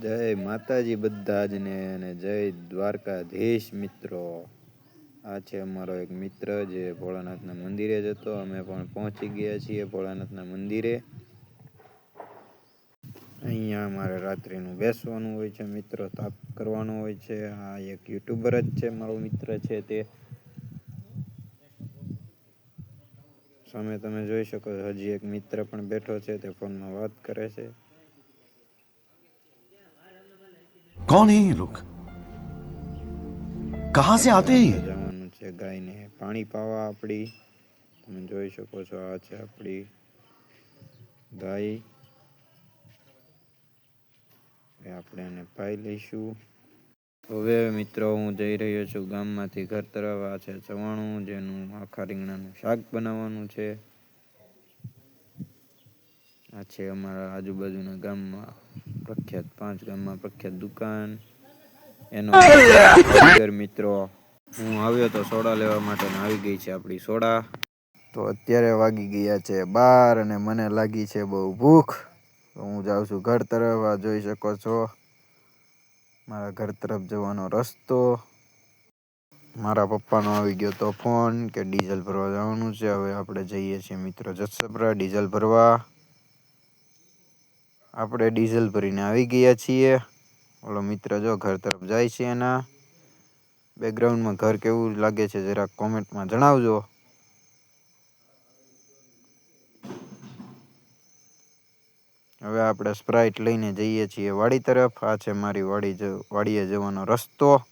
જય માતાજી બધા જ ને અને જય દ્વારકાધીશ મિત્રો. આ છે અમારો એક મિત્ર જે ભોળાનાથના મંદિરે જ હતો. અમે પણ પહોંચી ગયા છીએ ભોળાનાથના મંદિરે. અહીંયા અમારે રાત્રિનું બેસવાનું હોય છે, મિત્રો તાપ કરવાનો હોય છે. આ એક યુટ્યુબર જ છે, મારો મિત્ર છે તે. સામે તમે જોઈ શકો છો, હજી એક મિત્ર પણ બેઠો છે, તે ફોનમાં વાત કરે છે. कौन है ये लोग कहां से आते हैं ये જવાનું છે ગાયને પાણી પાવા આપણી તમે જોઈ શકો છો આ છે આપણી ગાય હવે આપણે એને પાઈ લઈશું હવે મિત્રો હું જઈ રહ્યો છું ગામમાંથી ઘર તરફ આ છે ચવાણું જેનું આખા રીંગણાનું શાક બનાવવાનું છે આ છે અમારા આજુબાજુના ગામમાં પ્રખ્યાત, પાંચ ગામમાં પ્રખ્યાત દુકાન. એનો મિત્રો, હું આવ્યો તો સોડા લેવા માટે આવી ગઈ છે આપણી સોડા. તો અત્યારે વાગી ગયા છે બાર અને મને લાગી છે બહુ ભૂખ. તો હું જાઉં છું ઘર તરફ, આ જોઈ શકો છો. મારા ઘર તરફ જવાનો રસ્તો. મારા પપ્પાનો આવી ગયો તો ફોન કે ડીઝલ ભરવા જવાનું છે. હવે આપણે જઈએ છીએ મિત્રો જસપરા ડીઝલ ભરવા. આપણે ડીઝલ ભરીને આવી ગયા છીએ. ઓલો મિત્ર જો ઘર તરફ જાય છે એના. બેકગ્રાઉન્ડમાં ઘર કેવું લાગે છે જરાક કોમેન્ટમાં જણાવજો. હવે આપણે સ્પ્રાઇટ લઈને જઈએ છીએ વાડી તરફ. આ છે મારી વાડી વાડીએ જવાનો રસ્તો.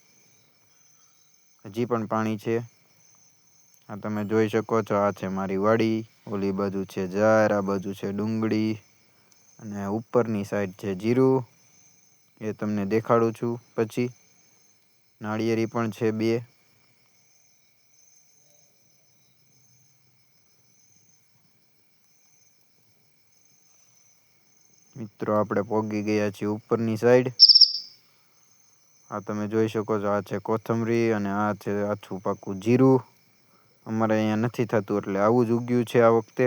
હજી પણ પાણી છે. આ તમે જોઈ શકો છો, આ છે મારી વાડી. ઓલી બાજુ છે જાર આ બાજુ છે ડુંગળી. અને ઉપરની સાઈડ છે જીરું, એ તમને દેખાડું છું પછી. નાળિયેરી પણ છે બે. મિત્રો, આપણે પોગી ગયા છીએ ઉપરની સાઈડ આ તમે જોઈ શકો છો, આ છે કોથમરી અને આ છે આછું પાકું જીરું. અમારે અહીંયા નથી થતું, એટલે આવું જ ઉગ્યું છે આ વખતે.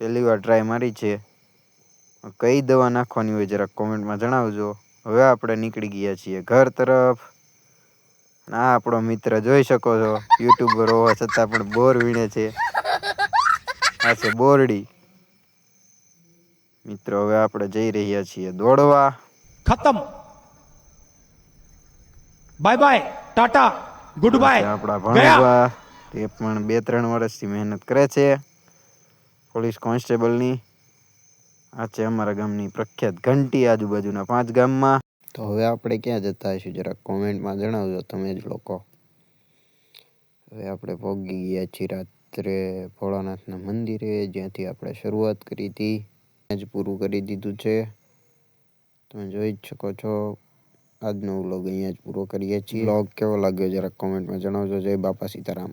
પહેલી વાર ટ્રાય મારી છે. કઈ દવા નાખવાની હોય જરાક કોમેન્ટમાં જણાવજો. હવે આપણે નીકળી ગયા છીએ ઘર તરફ. આ આપણો મિત્ર જોઈ શકો છો યુટ્યુબર હોવા છતાં પણ બોર વીણે છે. આ છે બોરડી. મિત્રો હવે આપણે જઈ રહ્યા છીએ દોડવા. ખતમ. Bye bye Tata goodbye આપણા ભણવા તે પણ બે ત્રણ વર્ષથી મહેનત કરે છે. પોલીસ કોન્સ્ટેબલની. આ છે અમારા ગામની પ્રખ્યાત ઘંટી આજુબાજુના પાંચ ગામમાં. તો હવે આપણે ક્યાં જતા હશું જરા કોમેન્ટમાં જણાવજો તમે જ લોકો. હવે આપણે પહોંચી ગયા છીએ રાત્રે ભોળાનાથના મંદિરે, જ્યાંથી આપણે શરૂઆત કરી હતી. ત્યાં જ પૂરું કરી દીધું છે. તમે જોઈ જ શકો છો, આજનો વ્લોગ અહીંયા જ પૂરો કરીએ છીએ. વ્લોગ કેવો લાગ્યો? જરાક કોમેન્ટમાં જણાવજો. જય બાપા સીતારામ.